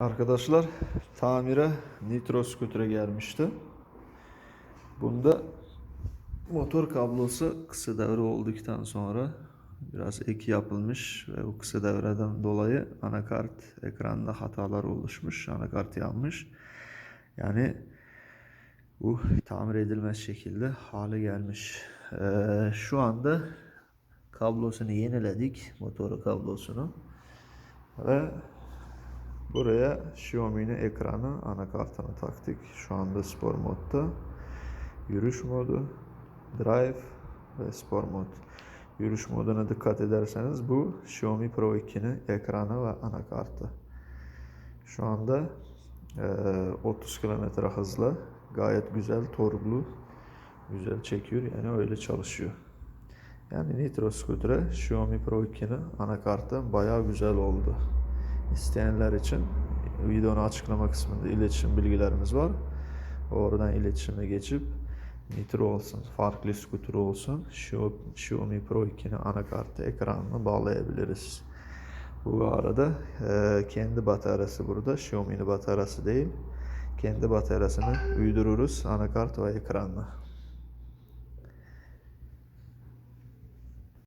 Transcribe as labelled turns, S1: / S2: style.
S1: Arkadaşlar tamire Nitro Scooter'a gelmişti. Bunda motor kablosu kısa devre olduktan sonra biraz ek yapılmış ve o kısa devreden dolayı anakart ekranda hatalar oluşmuş. Anakart yanmış. Yani bu tamir edilmez şekilde hale gelmiş. Ee, şu anda kablosunu yeniledik. Motoru kablosunu. Ve buraya Xiaomi'nin ekranı anakartını taktık. Şu anda spor modda. Yürüyüş modu, drive ve spor mod. Yürüyüş moduna dikkat ederseniz bu Xiaomi Pro 2'nin ekranı ve anakartı. Şu anda eee, 30 km hızla gayet güzel torklu, güzel çekiyor yani öyle çalışıyor. Yani Nitro Scooter'a Xiaomi Pro 2'nin anakartı bayağı güzel oldu. İsteyenler için videonun açıklama kısmında iletişim bilgilerimiz var. Oradan iletişime geçip Nitro olsun, farklı scooter olsun Xiaomi Pro 2'nin anakartı ekranını bağlayabiliriz. Bu arada eee, kendi bataryası burada. Xiaomi'nin bataryası değil. Kendi bataryasını uydururuz anakart ve ekranla.